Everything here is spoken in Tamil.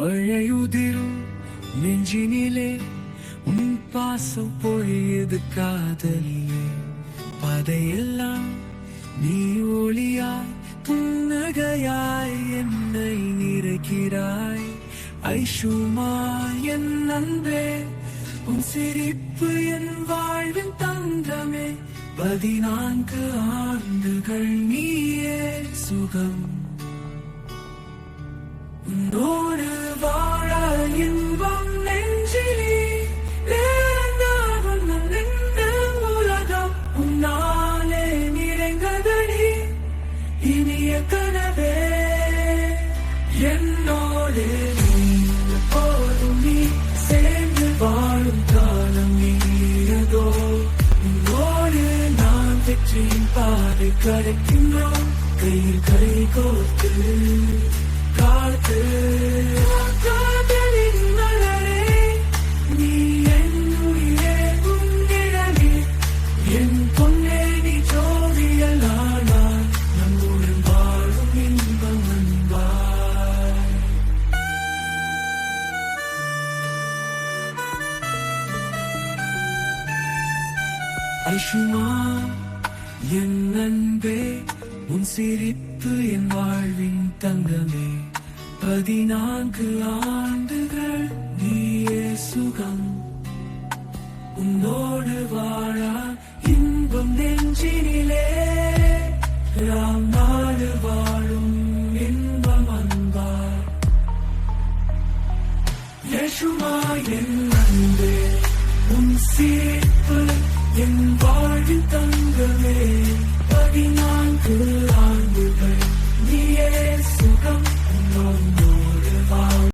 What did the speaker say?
மழையுதிரும் நெஞ்சினிலே உன் பாசம் பொழியது காதலியே பதையெல்லாம் நீ ஒளியாய் புன்னகையாய் என்னை நிறைக்கிறாய். ஐஷுமா என் அன்பே உன் சிரிப்பு என் வாழ்வின் தங்கமே. பதினான்கு ஆண்டுகள் நீயே சுகம். No இனிய என்னோடு நீ எப்போதும் நீ சேர்ந்து வாழும் காலம் நீயதோ உன்னோடு நான் வெற்றியின் பாதை கையில் கை கோர்த்து ஐஷுமா என் அன்பே உன் சிரிப்பு என் வாழ்வின் தங்கமே. பதினான்கு ஆண்டுகள் நீயே சுகம் உன்னோடு வாழா இன்பம் நெஞ்சினிலே. ராம் நாடு வாழும் இன்பம் அன்பார் யசுமா என் அன்பே உன் சிரிப்பு என் வாழ்வில் தங்கமே